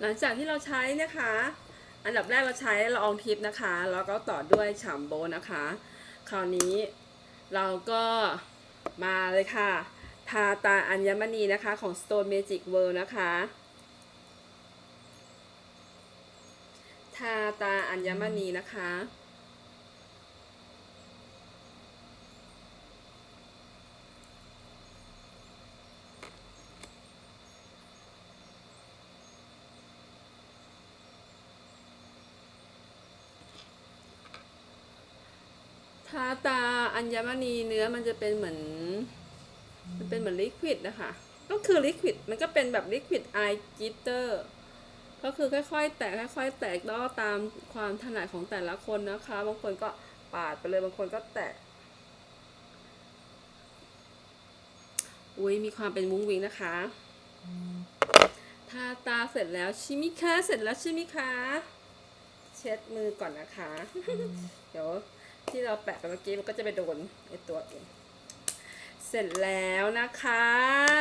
หลังจากที่เราใช้นะคะ อันดับแรกเราใช้ละอองทิพย์นะคะ แล้วก็ต่อด้วยฉ่ำโบนะคะ คราวนี้เราก็มาเลยค่ะ ทาตาอัญมณีนะคะของ Stone Magic World นะคะ ทาตาอัญมณีนะคะ ทาตา อัญมณีเนื้อมันจะเป็นเหมือน มันเป็นเหมือนลิควิดนะคะ ก็คือลิควิดมันก็เป็นแบบลิควิดไอจิเตอร์ก็คือค่อยๆ แตกค่อยๆ แตกแล้วตามความถนัดของแต่ละคนนะคะ บางคนก็ปาดไปเลยบางคนก็แตะอุ้ยมีความเป็นมุ้งวิงนะคะทาตาเสร็จแล้วชิมิคะเสร็จแล้วชิมิคะเช็ดมือก่อนนะคะ เดี๋ยว ที่เราแปะไปเมื่อกี้มันก็จะไปโดนไอตัวเองเสร็จแล้วนะคะ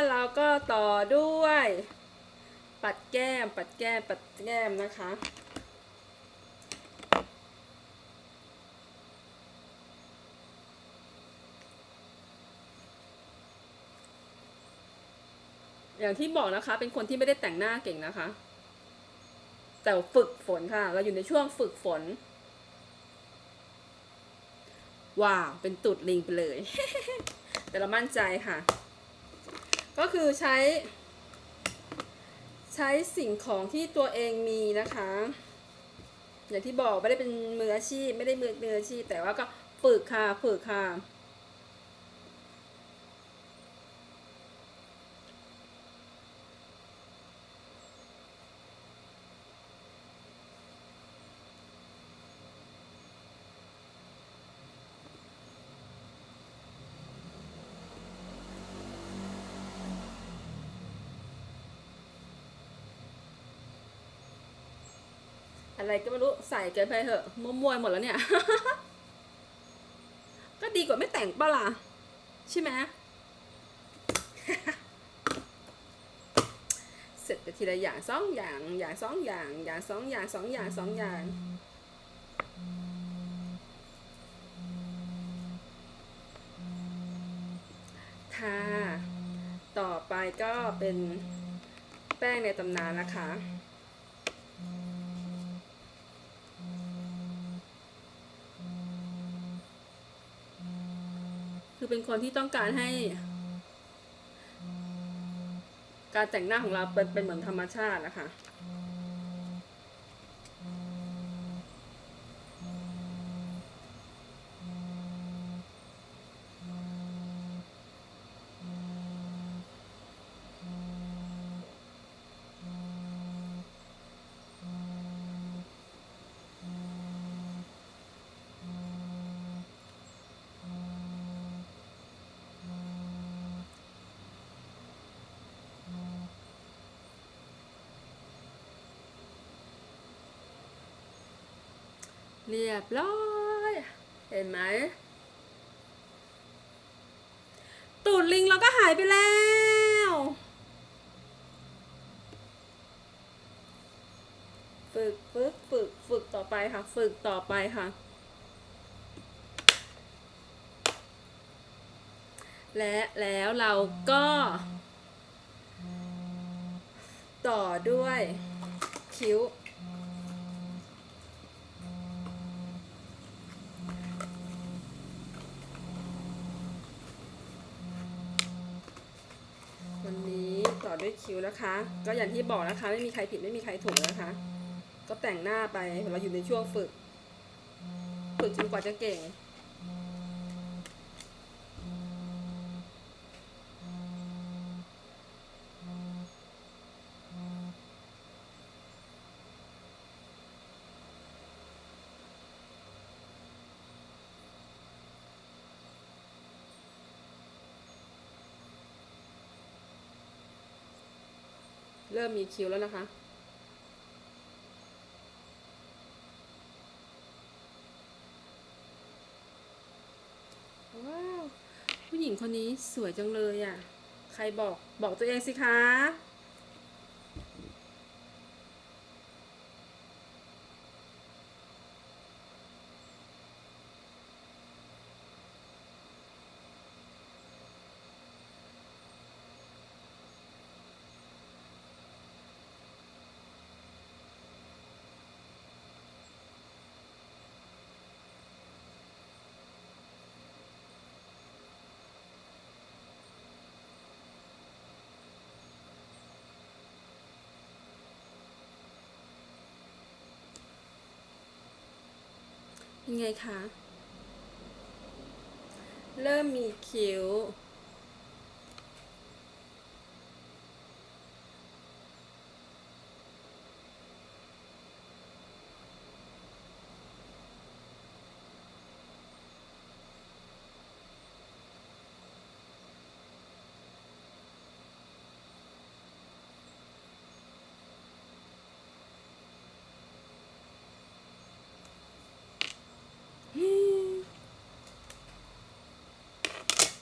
เราก็ต่อด้วย ปัดแก้ม ปัดแก้ม ปัดแก้มนะคะ อย่างที่บอกนะคะ เป็นคนที่ไม่ได้แต่งหน้าเก่งนะคะ แต่ฝึกฝนค่ะ เราอยู่ในช่วงฝึกฝน ว้าว เป็นตุดลิงไปเลย แต่เรามั่นใจค่ะ ก็คือใช้ ใช้สิ่งของที่ตัวเองมีนะคะ อย่างที่บอกไม่ได้เป็นมืออาชีพ ไม่ได้มือมืออาชีพ แต่ว่าก็ฝึกค่ะ ฝึกค่ะ อะไรก็ไม่รู้ใส่เกินไปเถอะมั่วๆหมดแล้วเนี่ย ก็ดีกว่าไม่แต่งเปะล่ะ ใช่ไหมเสร็จไปทีละอย่างสองอย่างอย่างสองอย่างอย่างสองอย่างสองอย่างสองอย่างค่ะต่อไปก็เป็นแป้งในตำนานนะคะ คือเป็นคนที่ต้องการให้ การแต่งหน้าของเราเป็นเป็นเหมือนธรรมชาตินะคะ เรียบร้อย เห็นไหม ตูดลิงเราก็หายไปแล้ว ฝึกฝึกฝึกฝึกต่อไปค่ะ ฝึกต่อไปค่ะ และแล้วเราก็ ต่อด้วยคิ้ว วันนี้ต่อด้วย คิ้วนะคะ ก็อย่างที่บอกนะคะ ไม่มีใครผิดไม่มีใครถูกนะคะ ก็แต่งหน้าไปเราอยู่ในช่วงฝึก ฝึกจนกว่าจะเก่ง เริ่มมีคิ้วแล้วนะคะ ว้าว ผู้หญิงคนนี้สวยจังเลยอะ ใครบอกบอกตัวเองสิคะ ยังไงคะ เริ่มมีคิ้ว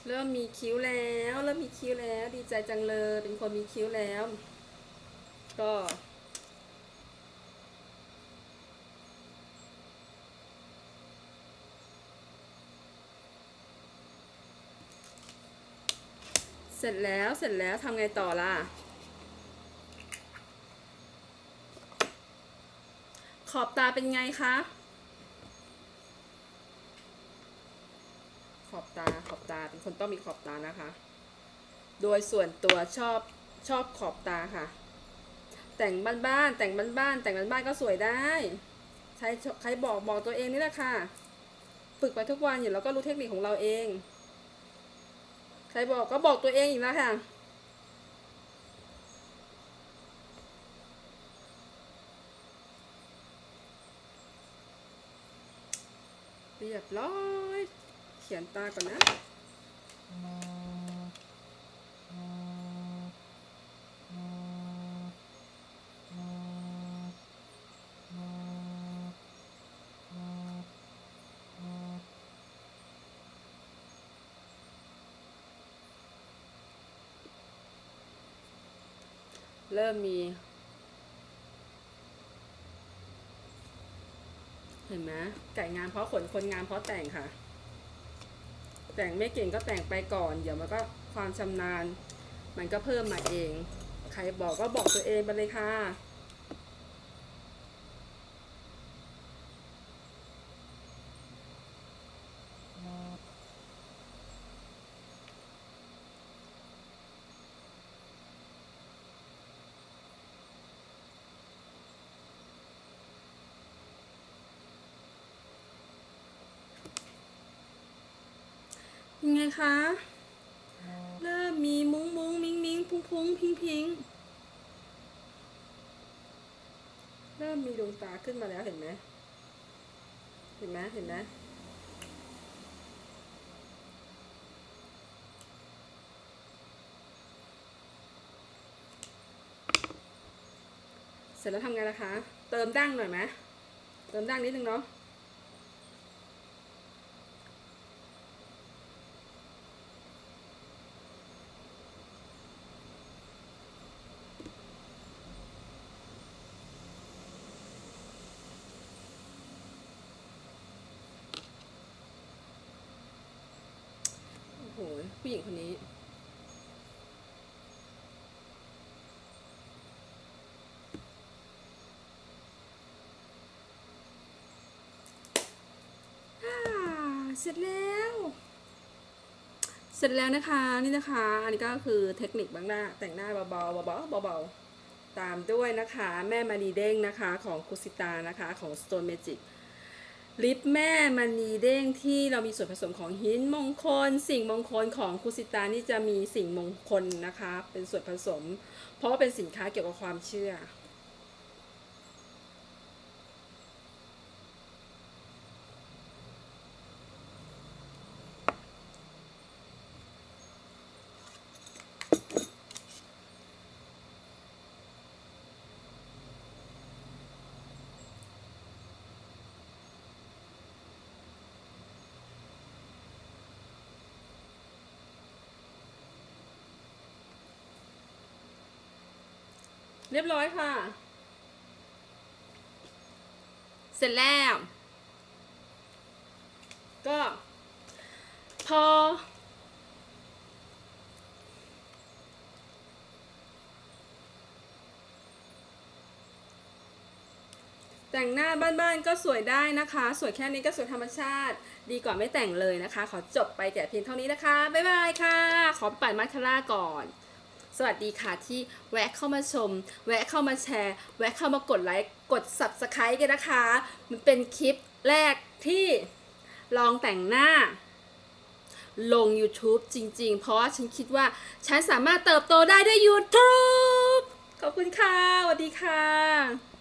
เริ่มมีคิ้วแล้ว เริ่มมีคิ้วแล้ว ดีใจจังเลย เป็นคนมีคิ้วแล้ว ก็ เสร็จแล้วเสร็จแล้วทำไงต่อล่ะ ขอบตาเป็นไงคะ ขอบตาขอบตาเป็น คนต้องมีขอบตานะคะ โดยส่วนตัวชอบชอบขอบตาค่ะ แต่งบ้านๆแต่งบ้านๆแต่งบ้านๆก็สวยได้ใช้ใครบอกบอกตัวเองนี่แหละค่ะ ฝึกไปทุกวันอยู่แล้วก็รู้เทคนิคของเราเอง ใครบอกก็บอกตัวเองอีกแล้วค่ะเรียบร้อย เขียนตาก่อนนะ เริ่มมี เห็นไหมไก่งามเพราะขนคนงามเพราะแต่งค่ะ แต่งไม่เก่งก็แต่งไปก่อน เดี๋ยวมันก็ความชำนาญ มันก็เพิ่มมาเอง ใครบอกก็บอกตัวเองไปเลยค่ะ ยังไงคะ เริ่มมีมุ้งมุ้งมิงมิงพุ้งพุ้งพิงพิงเริ่มมีดวงตาขึ้นมาแล้วเห็นไหมเห็นไหมเห็นไหมเสร็จแล้วทำไงล่ะคะ เติมดั้งหน่อยไหมเติมดั้งนิดนึงเนาะ โอ้โห ผู้หญิงคนนี้อ่าเสร็จแล้ว เสร็จแล้วนะคะนี่นะคะ อันนี้ก็คือเทคนิคบางหน้า แต่งหน้าเบาๆเบาๆเบาๆตามด้วยนะคะ แม่มณีเด้งนะคะของคุสิตานะคะของ Stone Magic ลิปแม่มณีเด้งที่เรามีส่วนผสมของหินมงคล สิ่งมงคลของคุสิตานี่จะมีสิ่งมงคลนะคะ เป็นส่วนผสม เพราะว่าเป็นสินค้าเกี่ยวกับความเชื่อ เรียบร้อยค่ะ เสร็จแล้ว ก็ พอ แต่งหน้าบ้านๆก็สวยได้นะคะ สวยแค่นี้ก็สวยธรรมชาติ ดีกว่าไม่แต่งเลยนะคะ ขอจบไปแต่เพียงเท่านี้นะคะ บ๊ายบายค่ะ ขอปัดมัคคาร่าก่อน สวัสดีค่ะที่แวะเข้ามาชม แวะเข้ามาแชร์ แวะเข้ามากดไลค์กด subscribe กันนะคะ มันเป็นคลิปแรกที่ลองแต่งหน้า ลง YouTube จริง ๆ เพราะฉันคิดว่า ฉันสามารถเติบโตได้ด้วย YouTube ขอบคุณค่ะสวัสดีค่ะ